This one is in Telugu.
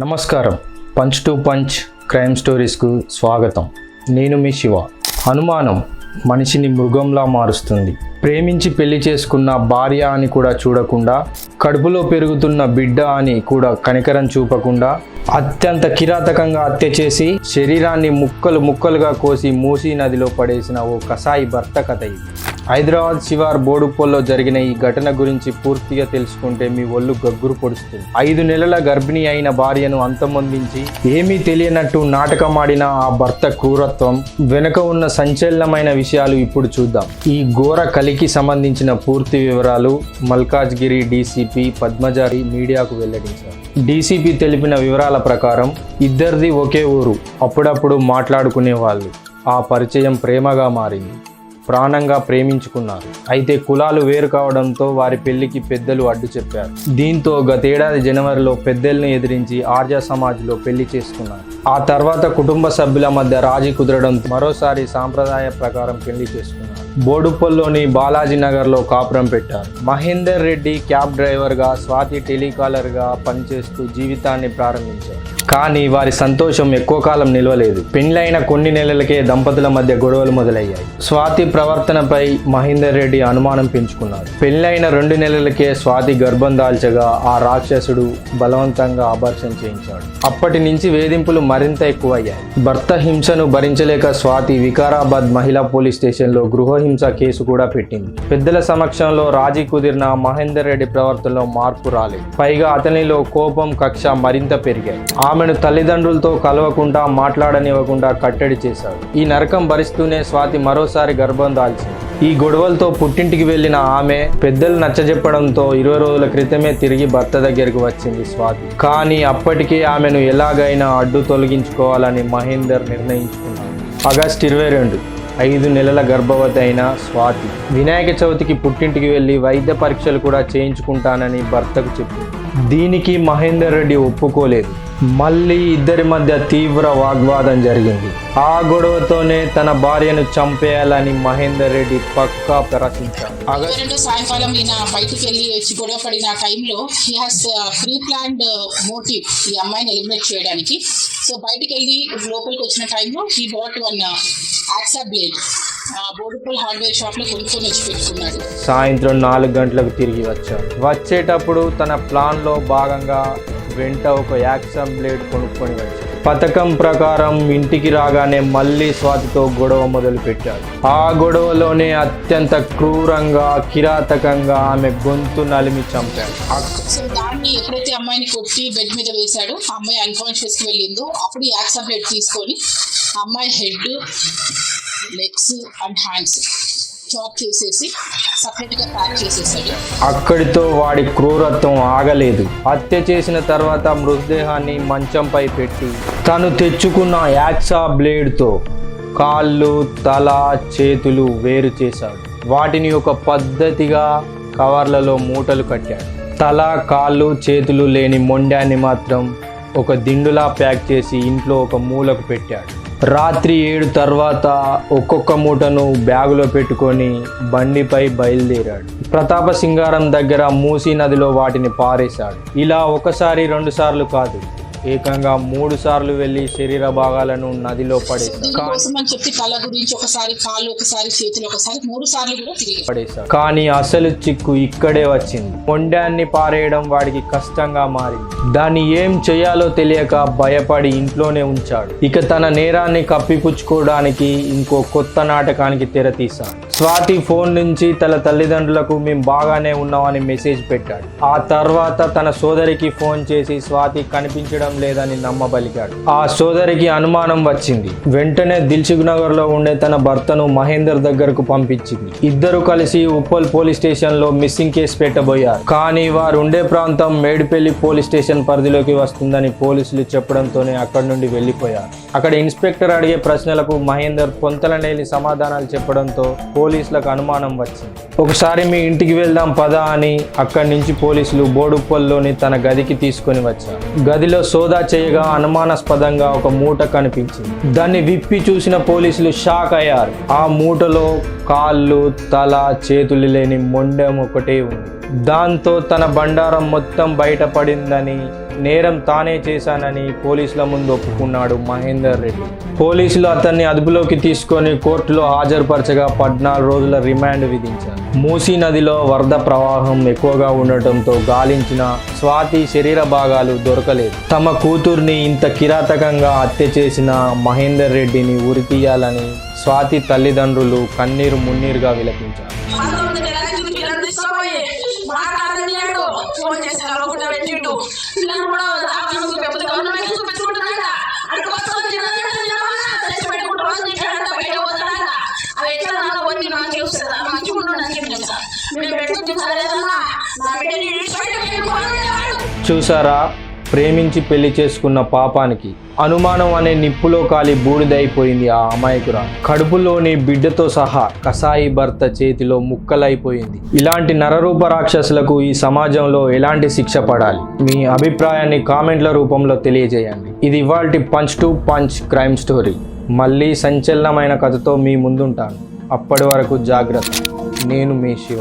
నమస్కారం. పంచ్ టు పంచ్ క్రైమ్ స్టోరీస్కు స్వాగతం. నేను మీ శివ. అనుమానం మనిషిని మృగంలా మారుస్తుంది. ప్రేమించి పెళ్ళి చేసుకున్న భార్య అని కూడా చూడకుండా కడుపులో పెరుగుతున్న బిడ్డ అని కూడా కనికరం చూపకుండా అత్యంత కిరాతకంగా హత్య చేసి శరీరాన్ని ముక్కలు ముక్కలుగా కోసి మూసీ నదిలో పడేసిన ఓ కసాయి భర్త కథ ఇది. హైదరాబాద్ శివార్ బోడుపోల్లో జరిగిన ఈ ఘటన గురించి పూర్తిగా తెలుసుకుంటే మీ ఒళ్ళు గగ్గురు పొడుస్తుంది. ఐదు నెలల గర్భిణి అయిన భార్యను అంతమొందించి ఏమీ తెలియనట్టు నాటకమాడిన ఆ భర్త క్రూరత్వం. వెనుక ఉన్న సంచలనమైన విషయాలు ఇప్పుడు చూద్దాం. ఈ ఘోర కలికి సంబంధించిన పూర్తి వివరాలు మల్కాజ్గిరి డీసీపీ పద్మజారి మీడియాకు వెల్లడించారు. డీసీపీ తెలిపిన వివరాల ప్రకారం ఇద్దరిది ఒకే ఊరు. అప్పుడప్పుడు మాట్లాడుకునే వాళ్ళు ఆ పరిచయం ప్రేమగా మారింది. ప్రాణంగా ప్రేమించుకున్నారు. అయితే కులాలు వేరు కావడంతో వారి పెళ్ళికి పెద్దలు అడ్డు చెప్పారు. దీంతో గతేడాది జనవరిలో పెద్దల్ని ఎదిరించి ఆర్య సమాజ్లో పెళ్ళి చేసుకున్నారు. ఆ తర్వాత కుటుంబ సభ్యుల మధ్య రాజీ కుదరడం మరోసారి సాంప్రదాయ ప్రకారం పెళ్ళి చేసుకున్నారు. బోడుప్పల్లోని బాలాజీ నగర్లో కాపురం పెట్టారు. మహేందర్ రెడ్డి క్యాబ్ డ్రైవర్గా స్వాతి టెలికాలర్గా పనిచేస్తూ జీవితాన్ని ప్రారంభించారు. కానీ వారి సంతోషం ఎక్కువ కాలం నిలవలేదు. పెండ్లైన కొన్ని నెలలకే దంపతుల మధ్య గొడవలు మొదలయ్యాయి. స్వాతి ప్రవర్తనపై మహేందర్ రెడ్డి అనుమానం పెంచుకున్నారు. పెళ్ళైన రెండు నెలలకే స్వాతి గర్భం దాల్చగా ఆ రాక్షసుడు బలవంతంగా అబర్షన్ చేయించాడు. అప్పటి నుంచి వేధింపులు మరింత ఎక్కువయ్యాయి. భర్త హింసను భరించలేక స్వాతి వికారాబాద్ మహిళా పోలీస్ స్టేషన్లో గృహహింస కేసు కూడా పెట్టింది. పెద్దల సమక్షంలో రాజీ కుదిరిన మహేందర్ రెడ్డి ప్రవర్తనలో మార్పు రాలేదు. పైగా అతనిలో కోపం కక్ష మరింత పెరిగాయి. ఆమెను తల్లిదండ్రులతో కలవకుండా మాట్లాడనివ్వకుండా కట్టడి చేశాడు. ఈ నరకం భరిస్తూనే స్వాతి మరోసారి గర్భం దాల్చింది. ఈ గొడవలతో పుట్టింటికి వెళ్ళిన ఆమె పెద్దలు నచ్చజెప్పడంతో ఇరవై రోజుల క్రితమే తిరిగి భర్త దగ్గరికి వచ్చింది స్వాతి. కానీ అప్పటికే ఆమెను ఎలాగైనా అడ్డు తొలగించుకోవాలని మహేందర్ నిర్ణయించుకున్నాడు. ఆగస్ట్ ఇరవై రెండు ఐదు నెలల గర్భవతి అయిన స్వాతి వినాయక చవితికి పుట్టింటికి వెళ్ళి వైద్య పరీక్షలు కూడా చేయించుకుంటానని భర్తకు చెప్పింది. దీనికి మహేందర్ రెడ్డి ఒప్పుకోలేదు. మళ్ళీ ఇద్దరి మధ్య తీవ్ర వాగ్వాదం జరిగింది. ఆ గొడవతోనే తన భార్యను చంపేయాలని మహేందర్ రెడ్డి పక్కా ప్రశ్నించాడు ఆగస్ట్ రెండు సాయంకాలం ఈయన బయటికి వెళ్ళి వచ్చి గొడవ పడిన టైంలో he has pre planned motive ఈ అమ్మాయిని ఎలిమినేట్ చేయడానికి. సో బయటికి వెళ్ళి లోపలికి వచ్చిన టైంలో హీ బాట్ వన్ యాక్సా బ్లేడ్లో సాయంత్రం నాలుగు గంటలకు తిరిగి వచ్చాడు. వచ్చేటప్పుడు తన ప్లాన్లో భాగంగా వెంట ఒక యాక్షన్ బ్లేడ్ కొనుక్కొని వచ్చాడు. పథకం ప్రకారం ఇంటికి రాగానే మళ్ళీ స్వాతితో గొడవ మొదలు పెట్టాడు ఆ గొడవలోనే అత్యంత క్రూరంగా కిరాతకంగా ఆమె గొంతు నలిమి చంపాడు. దాన్ని ఎప్పుడైతే అమ్మాయిని కొట్టి బెడ్ మీద వేశాడో అమ్మాయి అన్కాన్షియస్కి వెళ్ళిందో అప్పుడు ఈ యాక్సా బ్లేడ్ తీసుకొని అమ్మాయి head legs and hands chop చేసేసి ప్యాక్ చేసేసాడు అక్కడితో వాడి క్రూరత్వం ఆగలేదు. హత్య చేసిన తర్వాత మృతదేహాన్ని మంచంపై పెట్టి తను తెచ్చుకున్న యాక్సా బ్లేడ్తో కాళ్ళు తల చేతులు వేరు చేశాడు. వాటిని ఒక పద్ధతిగా కవర్లలో మూటలు కట్టాడు. తల కాళ్ళు చేతులు లేని మొండాన్ని మాత్రం ఒక దిండులా ప్యాక్ చేసి ఇంట్లో ఒక మూలకు పెట్టాడు. రాత్రి ఏడు తర్వాత ఒక్కొక్క మూటను బ్యాగులో పెట్టుకొని బండిపై బయలుదేరాడు. ప్రతాప సింగారం దగ్గర మూసీ నదిలో వాటిని పారేశాడు. ఇలా ఒకసారి రెండు సార్లు కాదు. ఏకంగా మూడు సార్లు వెళ్ళి శరీర భాగాలను నదిలో పడేశాడు కానీ అసలు చిక్కు ఇక్కడే వచ్చింది. మొండాన్ని పారేయడం వాడికి కష్టంగా మారింది. దాన్ని ఏం చేయాలో తెలియక భయపడి ఇంట్లోనే ఉంచాడు. ఇక తన నేరాన్ని కప్పిపుచ్చుకోవడానికి ఇంకో కొత్త నాటకానికి తెర తీశాడు. స్వాతి ఫోన్ నుంచి తన తల్లిదండ్రులకు మేము బాగానే ఉన్నామని మెసేజ్ పెట్టాడు. ఆ తర్వాత తన సోదరికి ఫోన్ చేసి స్వాతి కనిపించడం లేదని నమ్మబలిగాడు. ఆ సోదరికి అనుమానం వచ్చింది. వెంటనే దిల్సుఖ్ నగర్లో ఉండే తన భర్తను మహేందర్ దగ్గరకు పంపించింది. ఇద్దరు కలిసి ఉప్పల్ పోలీస్ స్టేషన్లో మిస్సింగ్ కేసు పెట్టబోయారు. కానీ వారు ఉండే ప్రాంతం మేడిపల్లి పోలీస్ స్టేషన్ పరిధిలోకి వస్తుందని పోలీసులు చెప్పడంతోనే అక్కడి నుండి వెళ్ళిపోయారు అక్కడ ఇన్స్పెక్టర్ అడిగే ప్రశ్నలకు మహేందర్ పొంతలనేని సమాధానాలు చెప్పడంతో పోలీసులకు అనుమానం వచ్చింది. ఒకసారి మీ ఇంటికి వెళ్దాం పదా అని అక్కడి నుంచి పోలీసులు బోడుప్పల్లోని తన గదికి తీసుకొని వచ్చారు. గదిలో సోదా చేయగా అనుమానాస్పదంగా ఒక మూట కనిపించింది. దాన్ని విప్పి చూసిన పోలీసులు షాక్ అయ్యారు. ఆ మూటలో కాళ్ళు తల చేతులు లేని మొండెం ఒకటే ఉంది. దాంతో తన బండారం మొత్తం బయటపడిందని నేరం తానే చేశానని పోలీసుల ముందు ఒప్పుకున్నాడు మహేందర్ రెడ్డి. పోలీసులు అతన్ని అదుపులోకి తీసుకొని కోర్టులో హాజరుపరచగా పద్నాలుగు రోజుల రిమాండ్ విధించారు. మూసీ నదిలో వరద ప్రవాహం ఎక్కువగా ఉండటంతో గాలించిన స్వాతి శరీర భాగాలు దొరకలేదు. తమ కూతుర్ని ఇంత కిరాతకంగా హత్య చేసిన మహేందర్ రెడ్డిని ఉరితీయాలని స్వాతి తల్లిదండ్రులు కన్నీరు మున్నీరుగా విలపించారు. ఫోన్ పెద్ద బయట మంచిగా చూసారా? ప్రేమించి పెళ్ళి చేసుకున్న పాపానికి అనుమానం అనే నిప్పులో కాలి బూడిదైపోయింది ఆ అమాయకురా కడుపులోని బిడ్డతో సహా కసాయి భర్త చేతిలో ముక్కలైపోయింది. ఇలాంటి నరరూప రాక్షసులకు ఈ సమాజంలో ఎలాంటి శిక్ష పడాలి? మీ అభిప్రాయాన్ని కామెంట్ల రూపంలో తెలియజేయండి. ఇది ఇవాల్టి punch to punch crime story. మళ్ళీ సంచలనమైన కథతో మీ ముందుంటాను. అప్పటి వరకు జాగ్రత్త. నేను మీ శివ.